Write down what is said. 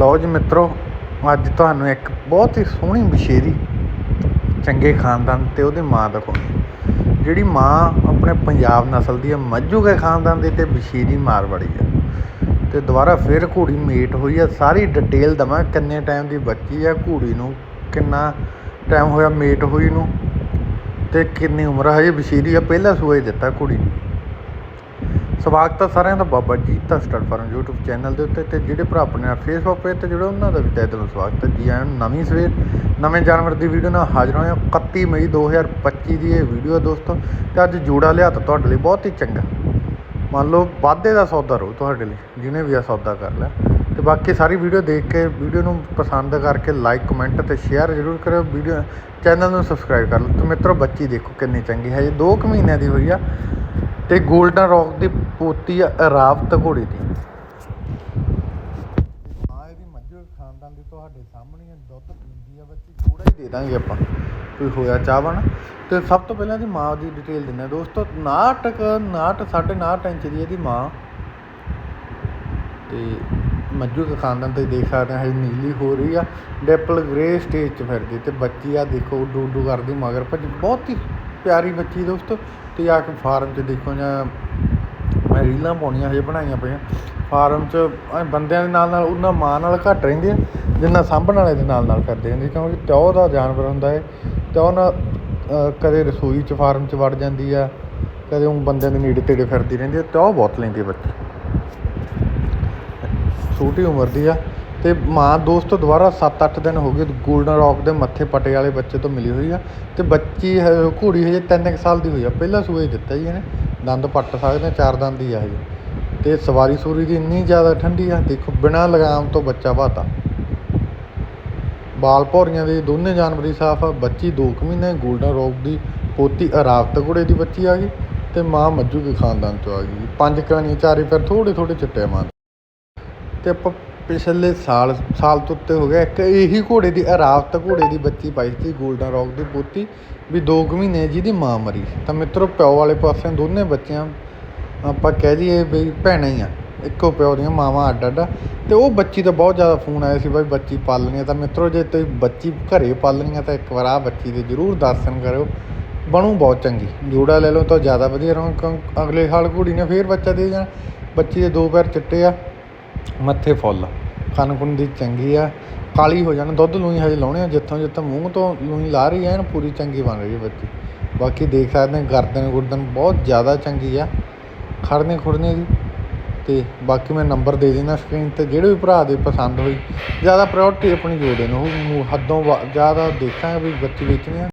ਲਓ ਜੀ ਮਿੱਤਰੋ, ਅੱਜ ਤੁਹਾਨੂੰ ਇੱਕ ਬਹੁਤ ਹੀ ਸੋਹਣੀ ਬਸ਼ੇਰੀ, ਚੰਗੇ ਖਾਨਦਾਨ ਤੇ ਉਹਦੀ ਮਾਂ ਦਿਖਾਉਣੀ ਜਿਹੜੀ ਮਾਂ ਆਪਣੇ ਪੰਜਾਬ ਨਸਲ ਦੀ ਹੈ ਮੱਝੂਗੇ ਖਾਨਦਾਨ ਦੀ ਤੇ ਬਸ਼ੇਰੀ ਮਾਰਵਾੜੀ ਹੈ। ਤੇ ਦੁਬਾਰਾ ਫਿਰ ਘੋੜੀ ਮੇਟ ਹੋਈ ਹੈ, ਸਾਰੀ ਡਿਟੇਲ ਦਵਾਂ ਕਿੰਨੇ ਟਾਈਮ ਦੀ ਬੱਚੀ ਹੈ, ਘੋੜੀ ਨੂੰ ਕਿੰਨਾ ਟਾਈਮ ਹੋਇਆ ਮੇਟ ਹੋਈ ਨੂੰ ਤੇ ਕਿੰਨੀ ਉਮਰ ਹੈ, ਹਜੇ ਬਸ਼ੇਰੀ ਆ ਪਹਿਲਾ ਸੂਆ ਹੀ ਦਿੱਤਾ ਘੋੜੀ ਨੂੰ। ਸਵਾਗਤ ਹੈ ਸਾਰਿਆਂ ਦਾ Baba Jeeta star farm YouTube channel ਦੇ ਉੱਤੇ ਤੇ ਜਿਹੜੇ ਭਰਾ ਆਪਣੇ ਨਾਲ Facebook ਪੇਜ ਤੇ ਜੁੜੇ ਉਹਨਾਂ ਦਾ ਵੀ ਤਹਿ ਦਿਲੋਂ ਸਵਾਗਤ ਹੈ ਜੀ ਆਇਆਂ ਨਵੀਂ ਸਵੇਰ, ਨਵੇਂ ਜਾਨਵਰ ਦੀ ਵੀਡੀਓ ਨਾਲ ਹਾਜ਼ਰ ਹੋਏ ਹਾਂ। 31 ਮਈ 2025 ਦੀ ਇਹ ਵੀਡੀਓ ਹੈ ਦੋਸਤੋ, ਤੇ ਅੱਜ ਜੋੜਾ ਲਿਆ ਤਾਂ ਤੁਹਾਡੇ ਲਈ ਬਹੁਤ ਹੀ ਚੰਗਾ। ਮੰਨ ਲਓ ਵਾਧੇ ਦਾ ਸੌਦਾ ਰਹੂ ਤੁਹਾਡੇ ਲਈ ਜਿਹਨੇ ਵੀ ਆ ਸੌਦਾ ਕਰ ਲਿਆ ਤੇ ਬਾਕੀ ਸਾਰੀ ਵੀਡੀਓ ਦੇਖ ਕੇ ਵੀਡੀਓ ਨੂੰ ਪਸੰਦ ਕਰਕੇ ਲਾਈਕ ਕਮੈਂਟ ਤੇ ਸ਼ੇਅਰ ਜ਼ਰੂਰ ਕਰਿਓ। ਵੀਡੀਓ ਚੈਨਲ ਨੂੰ ਸਬਸਕ੍ਰਾਈਬ ਕਰ ਲਓ। ਤੇ ਮਿੱਤਰੋ ਬੱਚੀ ਦੇਖੋ ਕਿੰਨੀ ਚੰਗੀ ਹੈ। ਜੀ 2 ਕੁ ਮਹੀਨਿਆਂ ਦੀ ਹੋਈ ਆ। ਤੇ ਗੋਲਡਨ ਰੌਕ ਦੀ ਪੋਤੀ ਆ, ਰਾਵਤ ਘੋੜੇ ਦੀ। ਹਾਂ ਇਹਦੀ ਮੱਝੋ ਖਾਨਦਾਨ ਦੀ ਤੁਹਾਡੇ ਸਾਹਮਣੇ ਦੁੱਧ ਪੀਂਦੀ ਆ ਬੱਚੀ ਥੋੜਾ ਹੀ ਦੇ ਦਾਂਗੇ ਆਪਾਂ। ਕੋਈ ਹੋਇਆ ਚਾਹਵਣ ਤੇ ਸਭ ਤੋਂ ਪਹਿਲਾਂ ਇਹਦੀ ਮਾਂ ਦੀ ਡਿਟੇਲ ਦਿੰਦੇ ਆ ਦੋਸਤੋ 69 ਕੁ 59 ਸਾਢੇ 59 ਇੰਚ ਦੀ ਇਹਦੀ ਮਾਂ। ਤੇ ਮੱਝੂ ਕੇ ਖਾਨਦਾਨ ਤੇ ਦੇਖ ਸਕਦੇ ਹਾਂ ਹਜੇ ਨੀਲੀ ਹੋ ਰਹੀ ਆ, ਡੈਪਲ ਗ੍ਰੇ ਸਟੇਜ 'ਚ ਫਿਰਦੀ ਤੇ ਬੱਚੀ ਆ ਦੇਖੋ ਡੂ ਡੂ ਕਰਦੀ ਮਗਰ ਭੱਜ, ਬਹੁਤ ਹੀ ਪਿਆਰੀ ਬੱਚੀ ਦੋਸਤੋ, ਤੇ ਆ ਕੇ ਫਾਰਮ 'ਚ ਦੇਖੋ ਜਾਂ ਮੈਂ ਰੀਲਾਂ ਪਾਉਣੀਆਂ ਹਜੇ ਬਣਾਈਆਂ ਪਈਆਂ। ਫਾਰਮ 'ਚ ਬੰਦਿਆਂ ਦੇ ਨਾਲ ਨਾਲ ਉਹਨਾਂ ਮਾਂ ਨਾਲ ਘੱਟ ਰਹਿੰਦੇ ਆ ਜਿੰਨਾ ਸਾਂਭਣ ਵਾਲੇ ਦੇ ਨਾਲ ਨਾਲ ਕਰਦੇ ਹੁੰਦੇ ਕਿਉਂਕਿ ਤਿਉ ਦਾ ਜਾਨਵਰ ਹੁੰਦਾ ਹੈ ਤਿਉ ਨਾਲ ਕਦੇ ਰਸੋਈ 'ਚ ਫਾਰਮ 'ਚ ਵੜ ਜਾਂਦੀ ਆ, ਕਦੇ ਉਹ ਬੰਦਿਆਂ ਦੇ ਨੇੜੇ ਤੇੜੇ ਫਿਰਦੀ ਰਹਿੰਦੀ ਆ। ਤਿਉ ਬਹੁਤ ਲੈਂਦੀ ਆ ਬੱਚੀ। ਛੋਟੀ ਉਮਰ ਦੀ ਆ। ਤੇ ਮਾਂ ਦੋਸਤ ਦੁਬਾਰਾ 7-8 ਦਿਨ ਹੋ ਗਏ ਗੋਲਡਨ ਰੌਕ ਦੇ ਮੱਥੇ ਪਟੇ ਵਾਲੇ ਬੱਚੇ ਤੋਂ ਮਿਲੀ ਹੋਈ ਆ। ਤੇ ਬੱਚੀ ਘੋੜੀ ਹਜੇ 3 ਸਾਲ ਦੀ ਹੋਈ ਆ। ਪਹਿਲਾ ਸੂਏ ਦਿੱਤਾ ਜੀ ਇਹਨੇ। ਦੰਦ ਪੱਟ ਸਕਦੇ, ਚਾਰ ਦੰਦ ਦੀ ਆ ਹਜੇ। ਤੇ ਸਵਾਰੀ ਸੂਰੀ ਦੀ ਇੰਨੀ ਜ਼ਿਆਦਾ ਠੰਡੀ ਆ, ਦੇਖੋ ਬਿਨਾਂ ਲਗਾਮ ਤੋਂ ਬੱਚਾ ਬਾਤਾ ਬਾਲ ਭੌਰੀਆਂ ਦੇ ਦੋਨੇ ਜਾਨਵਰ ਹੀ ਸਾਫ਼ ਆ। ਬੱਚੀ 2 ਕੁ ਮਹੀਨੇ ਗੋਲਡਨ ਰੌਕ ਦੀ ਪੋਤੀ ਅਰਾਵਤ ਘੋੜੇ ਦੀ ਬੱਚੀ ਆ ਗਈ ਤੇ ਮਾਂ ਮੱਜੂ ਕੇ ਖਾਨਦਾਨ ਤੋਂ ਆ ਗਈ। ਪੰਜ ਕਹਾਣੀਆਂ, ਚਾਰੇ ਫਿਰ ਥੋੜੇ ਥੋੜੇ ਚਿੱਟੇ ਮਾਂ ਦੇ। ਤੇ ਆਪਾਂ ਪਿਛਲੇ ਸਾਲ ਸਾਲ ਤੋਂ ਉੱਤੇ ਹੋ ਗਿਆ। ਇੱਕ ਇਹੀ ਘੋੜੇ ਦੀ ਅਰਾਵਤ ਘੋੜੇ ਦੀ ਬੱਚੀ ਪਾਈ ਸੀ ਗੋਲਡਨ ਰੌਕ ਦੀ ਪੋਤੀ, ਵੀ 2 ਕੁ ਮਹੀਨੇ ਜਿਹਦੀ ਮਾਂ ਮਰੀ। ਤਾਂ ਮਿੱਤਰੋ, ਪਿਓ ਵਾਲੇ ਪਾਸੇ ਦੋਨੇ ਬੱਚਿਆਂ, ਆਪਾਂ ਕਹਿ ਦਈਏ ਵੀ ਭੈਣਾਂ ਹੀ ਆ। ਇੱਕੋ ਪਿਓ ਦੀਆਂ ਮਾਵਾਂ ਅੱਡ ਅੱਡ ਆ। ਤੇ ਉਹ ਬੱਚੀ ਦਾ ਬਹੁਤ ਜ਼ਿਆਦਾ ਫੋਨ ਆਇਆ ਸੀ ਬਾਈ ਬੱਚੀ ਪਾਲਣੀ ਆ। ਤਾਂ ਮਿੱਤਰੋ, ਜੇ ਤੁਸੀਂ ਬੱਚੀ ਘਰੇ ਪਾਲਣੀ ਆ ਤਾਂ ਇੱਕ ਵਾਰ ਆ ਬੱਚੀ ਦੇ ਜ਼ਰੂਰ ਦਰਸ਼ਨ ਕਰਿਓ। ਬਣੂ ਬਹੁਤ ਚੰਗੀ। ਜੋੜਾ ਲੈ ਲਓ ਤਾਂ ਜ਼ਿਆਦਾ ਵਧੀਆ ਰਹੋ। ਕਿਉਂ ਅਗਲੇ ਸਾਲ ਘੋੜੀ ਨੇ ਫੇਰ ਬੱਚਾ ਦੇ ਜਾਣਾ। ਬੱਚੀ ਦੇ ਦੋ ਪੈਰ ਚਿੱਟੇ ਆ, ਮੱਥੇ ਫੁੱਲ ਕੰਨ ਕੁੰਨ ਦੀ ਚੰਗੀ ਆ, ਕਾਲੀ ਹੋ ਜਾਣਾ, ਦੁੱਧ ਲੂਈ ਹਜੇ ਲਾਉਣੇ ਆ, ਜਿੱਥੋਂ ਜਿੱਥੋਂ ਮੂੰਹ ਤੋਂ ਲੂਈ ਲਾ ਰਹੀ ਐ ਨਾ ਪੂਰੀ ਚੰਗੀ ਬਣ ਰਹੀ ਹੈ ਬੱਚੀ। ਬਾਕੀ ਦੇਖ ਸਕਦੇ ਹਾਂ ਗਰਦਨ ਗੁਰਦਨ ਬਹੁਤ ਜ਼ਿਆਦਾ ਚੰਗੀ ਆ ਖੜਨੇ ਖੁੜਨੇ ਦੀ। ਤੇ ਬਾਕੀ ਮੈਂ ਨੰਬਰ ਦੇ ਦੇਣਾ ਸਕਰੀਨ ਤੇ, ਜਿਹੜੇ ਵੀ ਭਰਾ ਦੇ ਪਸੰਦ ਹੋਈ, ਜ਼ਿਆਦਾ ਪ੍ਰਾਇੋਰਟੀ ਆਪਣੀ ਜੋੜੇ ਨੂੰ ਉਹ ਹੱਦੋਂ ਵਾ- ਜ਼ਿਆਦਾ ਦੇਖਾਂਗੇ ਵੀ ਬੱਚੀ ਵੇਚਣੀ ਆ।